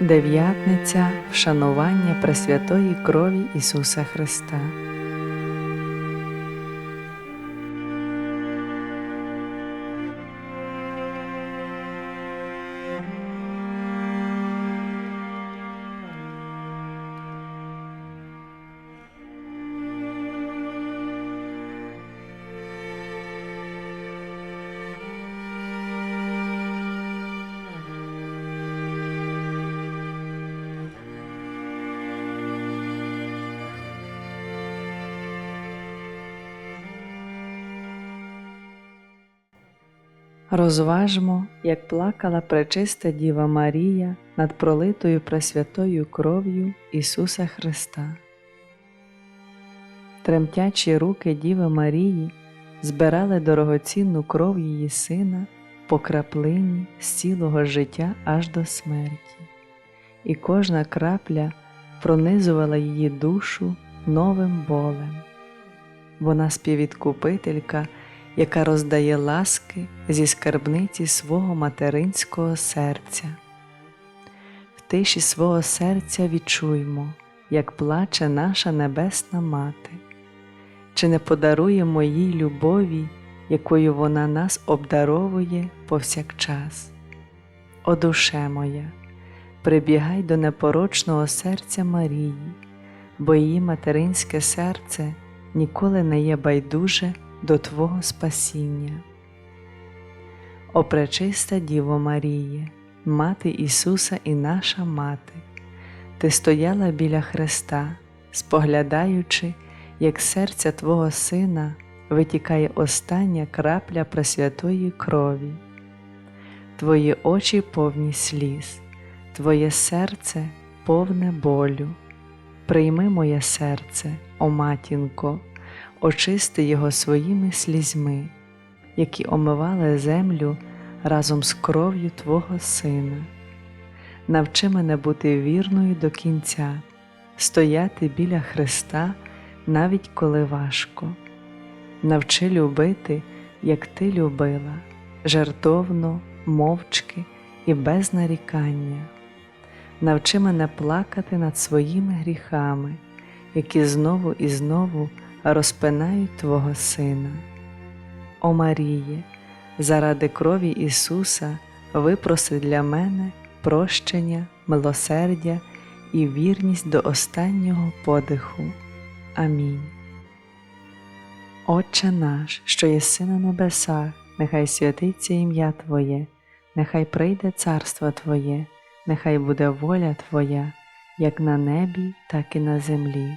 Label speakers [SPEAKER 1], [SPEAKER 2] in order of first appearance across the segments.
[SPEAKER 1] Дев'ятниця вшанування Пресвятої крові Ісуса Христа. Розважмо, як плакала пречиста Діва Марія над пролитою Пресвятою кров'ю Ісуса Христа. Тремтячі руки Діви Марії збирали дорогоцінну кров її сина по краплині з цілого життя аж до смерті, і кожна крапля пронизувала її душу новим болем. Вона співвідкупителька яка роздає ласки зі скарбниці свого материнського серця. В тиші свого серця відчуймо, як плаче наша Небесна Мати, чи не подаруємо їй любові, якою вона нас обдаровує повсякчас. О душе моя, прибігай до непорочного серця Марії, бо її материнське серце ніколи не є байдуже до Твого спасіння. О пречиста Діво Маріє, Мати Ісуса і наша Мати, Ти стояла біля Христа, споглядаючи, як серця Твого Сина витікає остання крапля Пресвятої крові, Твої очі повні сліз, Твоє серце повне болю. Прийми моє серце, о матінко очисти його своїми слізьми, які омивали землю разом з кров'ю Твого Сина. Навчи мене бути вірною до кінця, стояти біля Христа, навіть коли важко. Навчи любити, як Ти любила, жертовно, мовчки і без нарікання. Навчи мене плакати над своїми гріхами, які знову і знову розпинають Твого Сина. О Маріє, заради крові Ісуса випроси для мене прощення, милосердя і вірність до останнього подиху. Амінь. Отче наш, що єси на небесах, нехай святиться ім'я Твоє, нехай прийде царство Твоє, нехай буде воля Твоя, як на небі, так і на землі.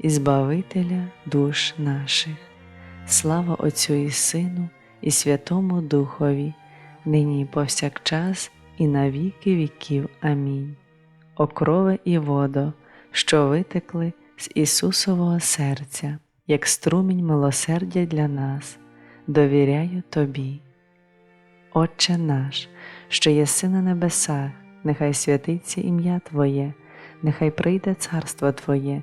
[SPEAKER 1] і Збавителя душ наших. Слава Отцю і Сину, і Святому Духові, нині і повсякчас, і на віки віків. Амінь. Окрове і водо, що витекли з Ісусового серця, як струмінь милосердя для нас, довіряю Тобі. Отче наш, що єси на небесах, нехай святиться ім'я Твоє, нехай прийде царство Твоє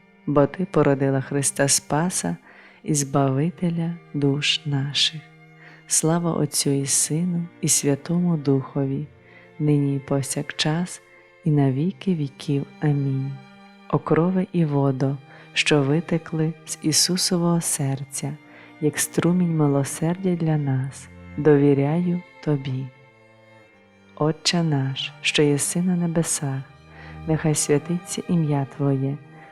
[SPEAKER 1] бо Ти породила Христа Спаса і Збавителя душ наших. Слава Отцю і Сину, і Святому Духові, нині і повсякчас, і на віки віків. Амінь. Окрове і водо, що витекли з Ісусового серця, як струмінь милосердя для нас, довіряю Тобі. Отче наш, що єси на небесах, нехай святиться ім'я Твоє,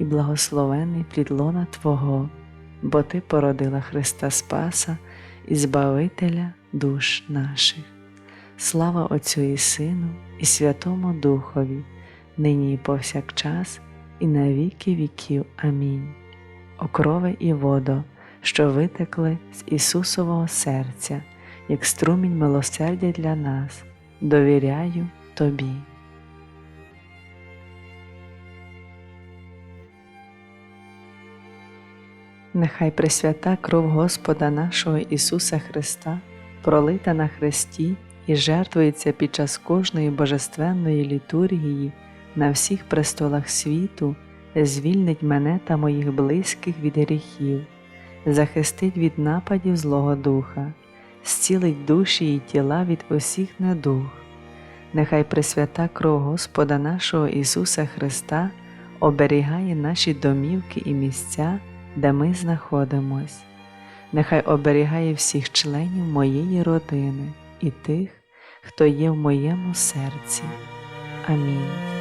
[SPEAKER 1] і благословений плід лона Твого, бо Ти породила Христа Спаса і Збавителя душ наших. Слава Отцю і Сину, і Святому Духові, нині і повсякчас, і на віки віків. Амінь. Окрови і водо, що витекли з Ісусового серця, як струмінь милосердя для нас, довіряю Тобі. Нехай пресвята кров Господа нашого Ісуса Христа, пролита на Христі і жертвується під час кожної божественної літургії на всіх престолах світу, звільнить мене та моїх близьких від гріхів, захистить від нападів Злого Духа, зцілить душі і тіла від усіх недуг. Нехай пресвята кров Господа нашого Ісуса Христа оберігає наші домівки і місця, де ми знаходимось. Нехай оберігає всіх членів моєї родини і тих, хто є в моєму серці. Амінь.